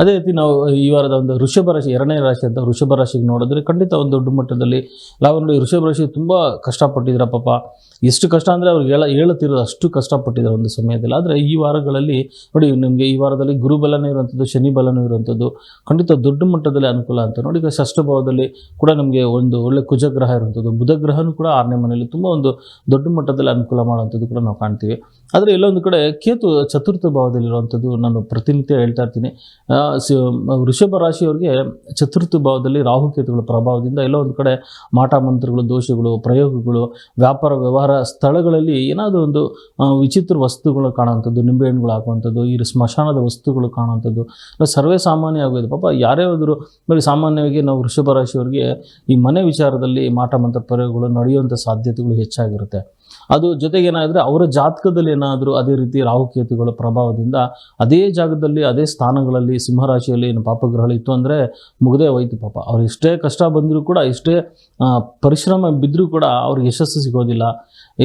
ಅದೇ ರೀತಿ ನಾವು ಈ ವಾರದ ಒಂದು ಋಷಭ ರಾಶಿ, ಎರಡನೇ ರಾಶಿ ಅಂತ ಋಷಭ ರಾಶಿಗೆ ನೋಡಿದ್ರೆ ಖಂಡಿತ ಒಂದು ದೊಡ್ಡ ಮಟ್ಟದಲ್ಲಿ ನಾವು ನೋಡಿ ವೃಷಭ ರಾಶಿ ತುಂಬ ಕಷ್ಟಪಟ್ಟಿದ್ರ ಪಾಪ. ಎಷ್ಟು ಕಷ್ಟ ಅಂದರೆ ಅವ್ರಿಗೆ ಹೇಳ, ಹೇಳುತ್ತಿರೋದು ಅಷ್ಟು ಕಷ್ಟಪಟ್ಟಿದ್ದಾರೆ ಒಂದು ಸಮಯದಲ್ಲಿ. ಆದರೆ ಈ ವಾರಗಳಲ್ಲಿ ನೋಡಿ ನಿಮಗೆ ಈ ವಾರದಲ್ಲಿ ಗುರುಬಲನೂ ಇರುವಂಥದ್ದು ಶನಿ ಬಲನೂ ಇರುವಂಥದ್ದು ಖಂಡಿತ ದೊಡ್ಡ ಮಟ್ಟದಲ್ಲಿ ಅನುಕೂಲ ಅಂತ ನೋಡಿ. ಈಗ ಷಷ್ಠಭಾವದಲ್ಲಿ ಕೂಡ ನಮಗೆ ಒಂದು ಒಳ್ಳೆ ಕುಜಗ್ರಹ ಇರುವಂಥದ್ದು ಬುಧ ಗ್ರಹನೂ ಕೂಡ ಆರನೇ ಮನೆಯಲ್ಲಿ ತುಂಬ ಒಂದು ದೊಡ್ಡ ಮಟ್ಟದಲ್ಲಿ ಅನುಕೂಲ ಮಾಡುವಂಥದ್ದು ಕೂಡ ನಾವು ಕಾಣ್ತೀವಿ. ಆದರೆ ಎಲ್ಲೊಂದು ಕಡೆ ಕೇತು ಚತುರ್ಥ ಭಾವದಲ್ಲಿರುವಂಥದ್ದು ನಾನು ಪ್ರತಿನಿತ್ಯ ಹೇಳ್ತಾ ಇರ್ತೀನಿ. ವೃಷಭ ರಾಶಿಯವರಿಗೆ ಚತುರ್ಥ ಭಾವದಲ್ಲಿ ರಾಹುಕೇತುಗಳ ಪ್ರಭಾವದಿಂದ ಎಲ್ಲೋ ಒಂದು ಕಡೆ ಮಾಟ ಮಂತ್ರಗಳು, ದೋಷಗಳು, ಪ್ರಯೋಗಗಳು, ವ್ಯಾಪಾರ, ವ್ಯವಹಾರ ಸ್ಥಳಗಳಲ್ಲಿ ಏನಾದರೂ ಒಂದು ವಿಚಿತ್ರ ವಸ್ತುಗಳು ಕಾಣುವಂಥದ್ದು ನಿಂಬೆಹಣ್ಣುಗಳು ಹಾಕುವಂಥದ್ದು, ಈ ಸ್ಮಶಾನದ ವಸ್ತುಗಳು ಕಾಣುವಂಥದ್ದು ಸರ್ವೇ ಸಾಮಾನ್ಯ ಆಗೋದು ಪಾಪ ಯಾರೇ ಹೋದರು ಬರೀ ಸಾಮಾನ್ಯವಾಗಿ ನಾವು ವೃಷಭ ರಾಶಿಯವರಿಗೆ ಈ ಮನೆ ವಿಚಾರದಲ್ಲಿ ಮಾಟ ಮಂತ್ರ ಪ್ರಯೋಗಗಳು ನಡೆಯುವಂಥ ಸಾಧ್ಯತೆಗಳು ಹೆಚ್ಚಾಗಿರುತ್ತೆ. ಅದು ಜೊತೆಗೆ ಏನಾದರೆ ಅವರ ಜಾತಕದಲ್ಲಿ ಏನಾದರೂ ಅದೇ ರೀತಿ ರಾಹುಕೇತುಗಳ ಪ್ರಭಾವದಿಂದ ಅದೇ ಜಾಗದಲ್ಲಿ, ಅದೇ ಸ್ಥಾನಗಳಲ್ಲಿ ಸಿಂಹರಾಶಿಯಲ್ಲಿ ಏನು ಪಾಪಗ್ರಹಗಳು ಇತ್ತು ಅಂದರೆ ಮುಗದೇ ಹೋಯ್ತು ಪಾಪ. ಅವ್ರು ಎಷ್ಟೇ ಕಷ್ಟ ಬಂದರೂ ಕೂಡ, ಎಷ್ಟೇ ಪರಿಶ್ರಮ ಬಿದ್ದರೂ ಕೂಡ ಅವ್ರಿಗೆ ಯಶಸ್ಸು ಸಿಗೋದಿಲ್ಲ.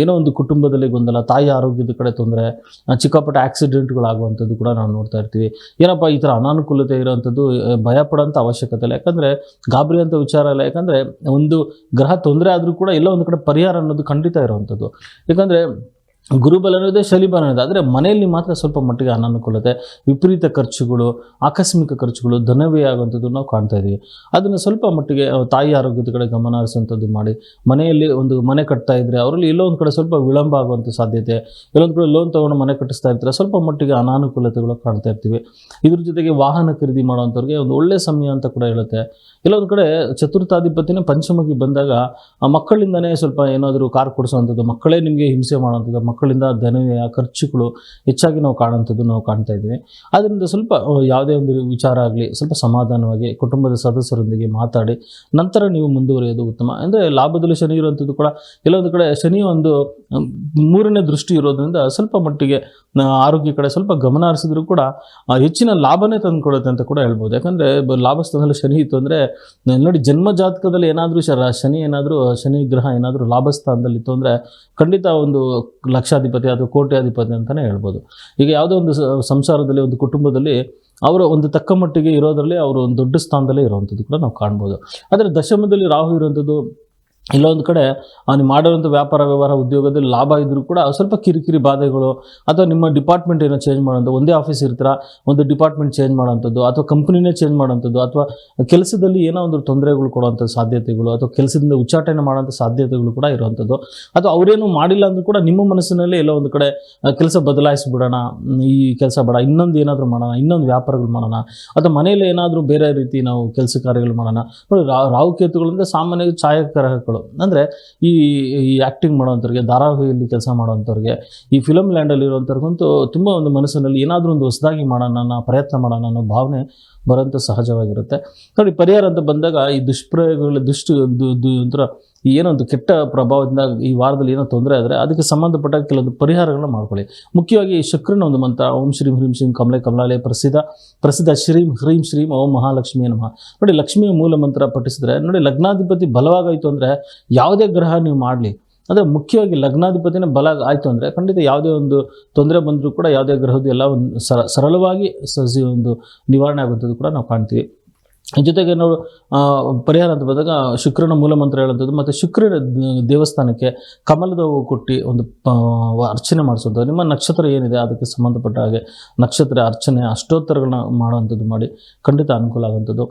ಏನೋ ಒಂದು ಕುಟುಂಬದಲ್ಲಿ ಗೊಂದಲ, ತಾಯಿ ಆರೋಗ್ಯದ ಕಡೆ ತೊಂದರೆ ಚಿಕ್ಕಪುಟ್ಟ ಆಕ್ಸಿಡೆಂಟ್ಗಳಾಗುವಂಥದ್ದು ಕೂಡ ನಾವು ನೋಡ್ತಾ ಇರ್ತೀವಿ. ಏನಪ್ಪ ಈ ಥರ ಅನಾನುಕೂಲತೆ ಇರೋವಂಥದ್ದು ಭಯಪಡೋಂಥ ಭಯ ಪಡೋಂಥ ಅವಶ್ಯಕತೆ ಇಲ್ಲ ಯಾಕಂದರೆ ಗಾಬರಿ ಅಂತ ವಿಚಾರ ಇಲ್ಲ. ಯಾಕಂದರೆ ಒಂದು ಗ್ರಹ ತೊಂದರೆ ಆದರೂ ಕೂಡ ಎಲ್ಲ ಒಂದು ಕಡೆ ಪರಿಹಾರ ಅನ್ನೋದು ಖಂಡಿತ ಇರುವಂಥದ್ದು ಯಾಕಂದರೆ ಗುರುಬಲನೂ ಇದೆ ಶಲಿಬಲ ಇದೆ. ಆದರೆ ಮನೆಯಲ್ಲಿ ಮಾತ್ರ ಸ್ವಲ್ಪ ಮಟ್ಟಿಗೆ ಅನಾನುಕೂಲತೆ, ವಿಪರೀತ ಖರ್ಚುಗಳು, ಆಕಸ್ಮಿಕ ಖರ್ಚುಗಳು ಧನವೇ ಆಗುವಂಥದ್ದು ನಾವು ಕಾಣ್ತಾ ಇದ್ದೀವಿ ಅದನ್ನು ಸ್ವಲ್ಪ ಮಟ್ಟಿಗೆ ತಾಯಿ ಆರೋಗ್ಯದ ಕಡೆ ಗಮನ ಹರಿಸುವಂಥದ್ದು ಮಾಡಿ, ಮನೆಯಲ್ಲಿ ಒಂದು ಮನೆ ಕಟ್ತಾ ಇದ್ದರೆ ಅವರಲ್ಲಿ ಎಲ್ಲೋ ಒಂದು ಕಡೆ ಸ್ವಲ್ಪ ವಿಳಂಬ ಆಗುವಂಥ ಸಾಧ್ಯತೆ ಎಲ್ಲೊಂದು ಕಡೆ ಲೋನ್ ತೊಗೊಂಡು ಮನೆ ಕಟ್ಟಿಸ್ತಾ ಇರ್ತಾರೆ, ಸ್ವಲ್ಪ ಮಟ್ಟಿಗೆ ಅನಾನುಕೂಲತೆಗಳು ಕಾಣ್ತಾ ಇರ್ತೀವಿ. ಇದ್ರ ಜೊತೆಗೆ ವಾಹನ ಖರೀದಿ ಮಾಡುವಂಥವ್ರಿಗೆ ಒಂದು ಒಳ್ಳೆಯ ಸಮಯ ಅಂತ ಕೂಡ ಹೇಳುತ್ತೆ. ಕೆಲವೊಂದು ಕಡೆ ಚತುರ್ಥಾಧಿಪತಿನೇ ಪಂಚಮಗಿ ಬಂದಾಗ ಮಕ್ಕಳಿಂದನೇ ಸ್ವಲ್ಪ ಏನಾದರೂ ಕಾರ್ ಕೊಡಿಸುವಂಥದ್ದು, ಮಕ್ಕಳೇ ನಿಮಗೆ ಹಿಂಸೆ ಮಾಡುವಂಥದ್ದು ಮಕ್ಕಳಿಂದ ಧನವ್ಯಯ ಖರ್ಚುಗಳು ಹೆಚ್ಚಾಗಿ ನಾವು ಕಾಣುವಂಥದ್ದು ನಾವು ಕಾಣ್ತಾ ಇದ್ದೀವಿ. ಆದ್ದರಿಂದ ಸ್ವಲ್ಪ ಯಾವುದೇ ಒಂದು ವಿಚಾರ ಆಗಲಿ, ಸ್ವಲ್ಪ ಸಮಾಧಾನವಾಗಿ ಕುಟುಂಬದ ಸದಸ್ಯರೊಂದಿಗೆ ಮಾತಾಡಿ, ನಂತರ ನೀವು ಮುಂದುವರಿಯೋದು ಉತ್ತಮ. ಅಂದರೆ ಲಾಭದಲ್ಲಿ ಶನಿ ಇರುವಂಥದ್ದು ಕೂಡ, ಕೆಲವೊಂದು ಕಡೆ ಶನಿ ಒಂದು ಮೂರನೇ ದೃಷ್ಟಿ ಇರೋದ್ರಿಂದ ಸ್ವಲ್ಪ ಮಟ್ಟಿಗೆ ಆರೋಗ್ಯ ಕಡೆ ಸ್ವಲ್ಪ ಗಮನ ಹರಿಸಿದ್ರು ಕೂಡ ಹೆಚ್ಚಿನ ಲಾಭನೇ ತಂದುಕೊಡುತ್ತೆ ಅಂತ ಕೂಡ ಹೇಳ್ಬೋದು. ಯಾಕಂದರೆ ಲಾಭಸ್ಥಾನದಲ್ಲಿ ಶನಿ ಇತ್ತು ಅಂದರೆ ನೋಡಿ ಜನ್ಮ ಜಾತಕದಲ್ಲಿ ಏನಾದರೂ ಶನಿ ಏನಾದರೂ, ಶನಿ ಗ್ರಹ ಏನಾದರೂ ಲಾಭ ಸ್ಥಾನದಲ್ಲಿ ಇತ್ತು ಅಂದರೆ, ಖಂಡಿತ ಒಂದು ಲಕ್ಷಾಧಿಪತಿ ಅಥವಾ ಕೋಟ್ಯಾಧಿಪತಿ ಅಂತಲೇ ಹೇಳ್ಬೋದು. ಈಗ ಯಾವುದೋ ಒಂದು ಸಂಸಾರದಲ್ಲಿ, ಒಂದು ಕುಟುಂಬದಲ್ಲಿ ಅವರ ಒಂದು ತಕ್ಕ ಮಟ್ಟಿಗೆ ಇರೋದರಲ್ಲಿ ಅವರು ಒಂದು ದೊಡ್ಡ ಸ್ಥಾನದಲ್ಲೇ ಇರುವಂಥದ್ದು ಕೂಡ ನಾವು ಕಾಣ್ಬೋದು. ಆದರೆ ದಶಮದಲ್ಲಿ ರಾಹು ಇರುವಂಥದ್ದು ಇಲ್ಲೊಂದು ಕಡೆ ನೀವು ಮಾಡೋವಂಥ ವ್ಯಾಪಾರ, ವ್ಯವಹಾರ, ಉದ್ಯೋಗದಲ್ಲಿ ಲಾಭ ಇದ್ದರೂ ಕೂಡ ಸ್ವಲ್ಪ ಕಿರಿಕಿರಿ ಬಾಧೆಗಳು, ಅಥವಾ ನಿಮ್ಮ ಡಿಪಾರ್ಟ್ಮೆಂಟ್ ಏನೋ ಚೇಂಜ್ ಮಾಡೋಂಥ ಒಂದೇ ಆಫೀಸ್ ಇರ್ತೀರ, ಒಂದು ಡಿಪಾರ್ಟ್ಮೆಂಟ್ ಚೇಂಜ್ ಮಾಡೋಂಥದ್ದು ಅಥವಾ ಕಂಪ್ನಿನೇ ಚೇಂಜ್ ಮಾಡೋಂಥದ್ದು ಅಥವಾ ಕೆಲಸದಲ್ಲಿ ಏನೋ ಒಂದು ತೊಂದರೆಗಳು ಕೊಡುವಂಥ ಸಾಧ್ಯತೆಗಳು, ಅಥವಾ ಕೆಲಸದಿಂದ ಉಚ್ಚಾಟನೆ ಮಾಡೋಂಥ ಸಾಧ್ಯತೆಗಳು ಕೂಡ ಇರುವಂಥದ್ದು ಅಥವಾ ಅವರೇನು ಮಾಡಿಲ್ಲ ಅಂದರೂ ಕೂಡ ನಿಮ್ಮ ಮನಸ್ಸಿನಲ್ಲಿ ಎಲ್ಲೋ ಒಂದು ಕಡೆ ಕೆಲಸ ಬದಲಾಯಿಸಿಬಿಡೋಣ ಈ ಕೆಲಸ ಬೇಡ, ಇನ್ನೊಂದು ಏನಾದರೂ ಮಾಡೋಣ, ಇನ್ನೊಂದು ವ್ಯಾಪಾರಗಳು ಮಾಡೋಣ, ಅಥವಾ ಮನೆಯಲ್ಲಿ ಏನಾದರೂ ಬೇರೆ ರೀತಿ ನಾವು ಕೆಲಸ ಕಾರ್ಯಗಳು ಮಾಡೋಣ. ನೋಡಿ ರಾಹುಕೇತುಗಳಿಂದ ಸಾಮಾನ್ಯ ಛಾಯಾಗ್ರಾಹಕಗಳು ಅಂದರೆ ಈ ಈ ಆ್ಯಕ್ಟಿಂಗ್ ಮಾಡೋವಂಥವ್ರಿಗೆ, ಧಾರಾವಾಹಿಯಲ್ಲಿ ಕೆಲಸ ಮಾಡೋವಂಥವ್ರಿಗೆ, ಈ ಫಿಲಮ್ ಲ್ಯಾಂಡಲ್ಲಿ ಇರುವಂಥವ್ರಿಗಂತೂ ತುಂಬ ಒಂದು ಮನಸ್ಸಿನಲ್ಲಿ ಏನಾದರೂ ಒಂದು ಹೊಸದಾಗಿ ಮಾಡೋಣ, ಪ್ರಯತ್ನ ಮಾಡೋಣ ಅನ್ನೋ ಭಾವನೆ ಬರೋಂಥ ಸಹಜವಾಗಿರುತ್ತೆ. ನೋಡಿ, ಪರಿಹಾರ ಅಂತ ಬಂದಾಗ ಈ ದುಷ್ಪ್ರಯೋಗಗಳ ದುಷ್ಟ ಒಂಥರ ಈ ಏನೋ ಒಂದು ಕೆಟ್ಟ ಪ್ರಭಾವದಿಂದ ಈ ವಾರದಲ್ಲಿ ಏನೋ ತೊಂದರೆ ಆದರೆ ಅದಕ್ಕೆ ಸಂಬಂಧಪಟ್ಟ ಕೆಲವೊಂದು ಪರಿಹಾರಗಳನ್ನ ಮಾಡ್ಕೊಳ್ಳಿ. ಮುಖ್ಯವಾಗಿ ಶುಕ್ರನ ಒಂದು ಮಂತ್ರ, ಓಂ ಶ್ರೀಂ ಹ್ರೀಂ ಶ್ರೀಂ ಕಮಲೆ ಕಮಲಾಲಯ ಪ್ರಸಿದ್ಧ ಪ್ರಸಿದ್ಧ ಶ್ರೀಂ ಹ್ರೀಂ ಶ್ರೀಂ ಓಂ ಮಹಾಲಕ್ಷ್ಮಿ ನಮಃ. ನೋಡಿ, ಲಕ್ಷ್ಮಿಯ ಮೂಲ ಮಂತ್ರ ಪಠಿಸಿದ್ರೆ ನೋಡಿ, ಲಗ್ನಾಧಿಪತಿ ಬಲವಾಗಾಯಿತು ಅಂದರೆ ಯಾವುದೇ ಗ್ರಹ ನೀವು ಮಾಡಲಿ. ಅಂದರೆ ಮುಖ್ಯವಾಗಿ ಲಗ್ನಾಧಿಪತಿನ ಬಲ ಆಯಿತು ಅಂದರೆ ಖಂಡಿತ ಯಾವುದೇ ಒಂದು ತೊಂದರೆ ಬಂದರೂ ಕೂಡ ಯಾವುದೇ ಗ್ರಹದ ಎಲ್ಲ ಒಂದು ಸರ, ಸರಳವಾಗಿ ಸಸಿ ಒಂದು ನಿವಾರಣೆ ಆಗುವಂಥದ್ದು ಕೂಡ ನಾವು ಕಾಣ್ತೀವಿ. ಜೊತೆಗೆ ನಾವು ಪರಿಹಾರ ಅಂತ ಬಂದಾಗ ಶುಕ್ರನ ಮೂಲ ಮಂತ್ರ ಹೇಳುವಂಥದ್ದು ಮತ್ತು ಶುಕ್ರನ ದೇವಸ್ಥಾನಕ್ಕೆ ಕಮಲದ ಹೂವು ಕೊಟ್ಟು ಒಂದು ಅರ್ಚನೆ ಮಾಡಿಸೋದು ನಿಮ್ಮ ನಕ್ಷತ್ರ ಏನಿದೆ ಅದಕ್ಕೆ ಸಂಬಂಧಪಟ್ಟ ಹಾಗೆ ನಕ್ಷತ್ರ ಅರ್ಚನೆ ಅಷ್ಟೋತ್ತರಗಳನ್ನ ಮಾಡುವಂಥದ್ದು ಮಾಡಿ ಖಂಡಿತ ಅನುಕೂಲ ಆಗುವಂಥದ್ದು.